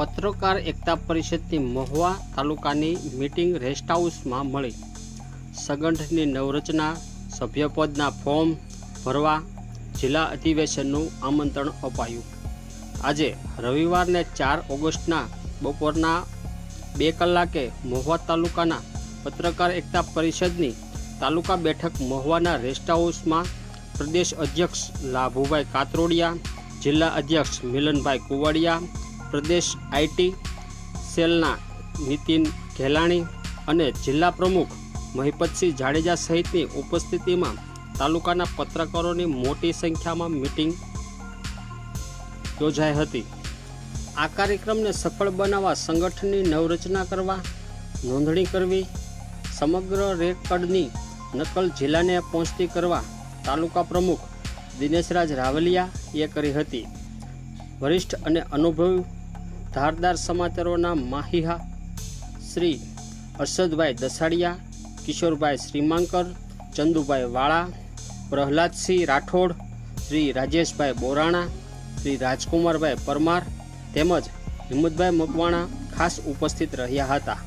પત્રકાર એકતા પરિષદની મહુવા તાલુકાની મીટિંગ રેસ્ટ હાઉસમાં મળી. સગંઠની નવરચના, સભ્યપદના ફોર્મ ભરવા, જિલ્લા અધિવેશનનું આમંત્રણ અપાયું. આજે રવિવારને ચાર ઓગસ્ટના બપોરના બે કલાકે મહુવા તાલુકાના પત્રકાર એકતા પરિષદની તાલુકા બેઠક મહુવાના રેસ્ટ હાઉસમાં પ્રદેશ અધ્યક્ષ લાભુભાઈ કાતરોડિયા, જિલ્લા અધ્યક્ષ મિલનભાઈ કુવાડિયા પ્રદેશ આઈટી સેલના નીતિન ઘેલાણી અને જિલ્લા પ્રમુખ મહિપતસિંહ જાડેજા સહિતની ઉપસ્થિતિમાં તાલુકાના પત્રકારોની મોટી સંખ્યામાં મિટિંગ યોજાઈ હતી. આ કાર્યક્રમને સફળ બનાવવા સંગઠનની નવરચના કરવા, નોંધણી કરવી, સમગ્ર રેકર્ડની નકલ જિલ્લાને પહોંચતી કરવા તાલુકા પ્રમુખ દિનેશરાજ રાવલિયા એ કરી હતી. વરિષ્ઠ અને અનુભવી ધારદાર સમાચારોના માહિહા શ્રી અરશદભાઈ દસાડિયા, કિશોરભાઈ શ્રીમાંકર, ચંદુભાઈ વાળા, પ્રહલાદસિંહ રાઠોડ, શ્રી રાજેશભાઈ બોરાણા, શ્રી રાજકુમારભાઈ પરમાર તેમજ હિંમતભાઈ મકવાણા ખાસ ઉપસ્થિત રહ્યા હતા.